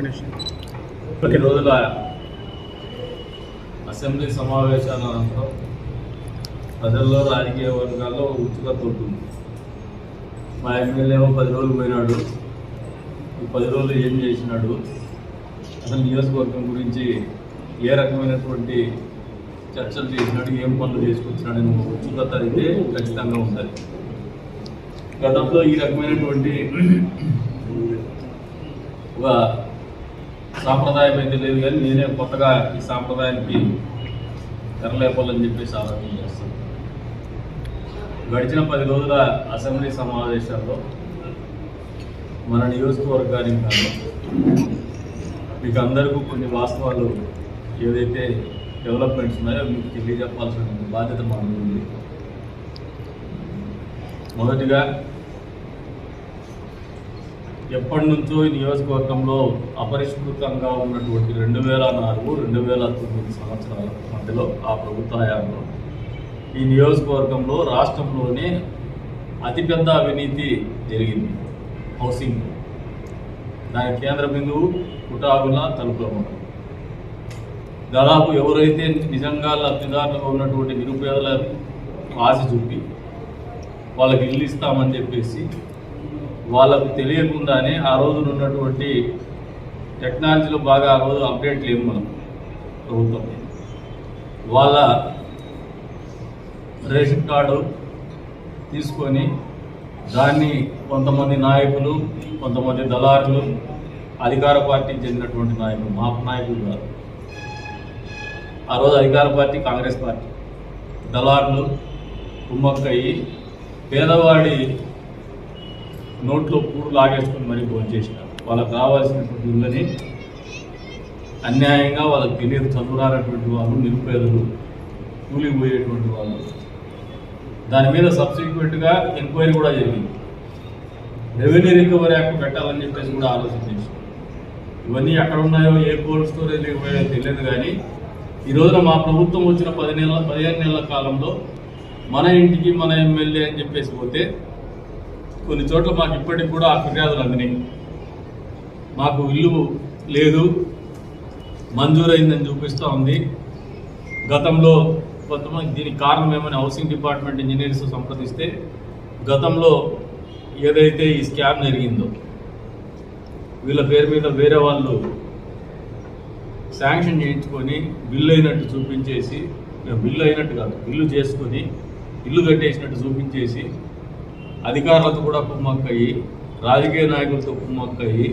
పది రోజుల అసెంబ్లీ సమావేశాల అనంతరం ప్రజల్లో రాజకీయ వర్గాల్లో ఉత్సుకత ఉంటుంది మా ఎమ్మెల్యే పది రోజులు పోయినాడు. ఈ పది రోజులు ఏం చేసినాడు? అసలు నియోజకవర్గం గురించి ఏ రకమైనటువంటి చర్చలు చేసినాడు? ఏం పనులు చేసుకొచ్చినాడని ఒక ఉత్సుకత అయితే ఖచ్చితంగా ఉంటుంది. గతంలో ఈ రకమైనటువంటి ఒక సాంప్రదాయం అయితే లేదు కానీ నేనే కొత్తగా ఈ సాంప్రదాయానికి తెరలేపాలని చెప్పేసి ఆలోచన చేస్తాను. గడిచిన పది రోజుల అసెంబ్లీ సమావేశాల్లో మన నియోజకవర్గానికి కాదు మీకు అందరికీ కొన్ని వాస్తవాలు ఏదైతే డెవలప్మెంట్స్ ఉన్నాయో మీకు తెలియజెప్పాల్సిన బాధ్యత మనకు ఉంది మొదటిగా ఎప్పటి నుంచో ఈ నియోజకవర్గంలో అపరిష్కృతంగా ఉన్నటువంటి రెండు వేల నాలుగు రెండు వేల తొమ్మిది సంవత్సరాల మధ్యలో ఆ ప్రభుత్వ హయాంలో ఈ నియోజకవర్గంలో రాష్ట్రంలోనే అతిపెద్ద అవినీతి జరిగింది. హౌసింగ్ దాని కేంద్ర బిందువు కుటాగుల తలుపులమ్మ దాదాపు ఎవరైతే నిజంగా లబ్ధిదారులుగా ఉన్నటువంటి నిరుపేదల ఆశ చూపి వాళ్ళకి ఇల్లు ఇస్తామని చెప్పేసి వాళ్ళకు తెలియకుండానే ఆ రోజున ఉన్నటువంటి టెక్నాలజీలో బాగా ఆ రోజు అప్డేట్ లేవు మనం ప్రభుత్వం. వాళ్ళ రేషన్ కార్డు తీసుకొని దాన్ని కొంతమంది నాయకులు కొంతమంది దళారులు అధికార పార్టీకి చెందినటువంటి నాయకులు మా నాయకులు కాదు. ఆ రోజు అధికార పార్టీ కాంగ్రెస్ పార్టీ. దళారులు కుమ్మక్కయ్యి పేదవాడి నోట్లో కూడు లాగేసుకొని మరీ భోంచేసినారు వాళ్ళకి రావాల్సినటువంటి ఇళ్ళని అన్యాయంగా వాళ్ళకి తెలియదు చదువురానటువంటి వాళ్ళు నిరుపేదలు కూలికి పోయేటువంటి వాళ్ళు. దాని మీద సబ్సిక్వెంట్గా ఎంక్వైరీ కూడా జరిగింది. రెవెన్యూ రికవరీ యాక్ట్ పెట్టాలని చెప్పేసి కూడా ఆలోచించారు ఇవన్నీ ఎక్కడ ఉన్నాయో ఏ కోల్డ్ స్టోరేజ్ పోయాయో తెలియదు కానీ ఈ రోజున మా ప్రభుత్వం వచ్చిన పది నెలల పదిహేను నెలల కాలంలో మన ఇంటికి మన ఎమ్మెల్యే అని చెప్పేసి పోతే కొన్ని చోట్ల మాకు ఇప్పటికి కూడా ఆ ఫిర్యాదులు అందినాయి. మాకు ఇల్లు లేదు మంజూరైందని చూపిస్తూ ఉంది. గతంలో కొంతమంది దీనికి కారణం ఏమని హౌసింగ్ డిపార్ట్మెంట్ ఇంజనీర్స్ సంప్రదిస్తే గతంలో ఏదైతే ఈ స్కామ్ జరిగిందో వీళ్ళ పేరు మీద వేరే వాళ్ళు శాంక్షన్ చేయించుకొని బిల్లు అయినట్టు చూపించేసి బిల్లు అయినట్టు కాదు బిల్లు చేసుకొని ఇల్లు కట్టేసినట్టు చూపించేసి అధికారులతో కూడా కుమ్మక్కయ్యి రాజకీయ నాయకులతో కుమ్మక్కయ్యి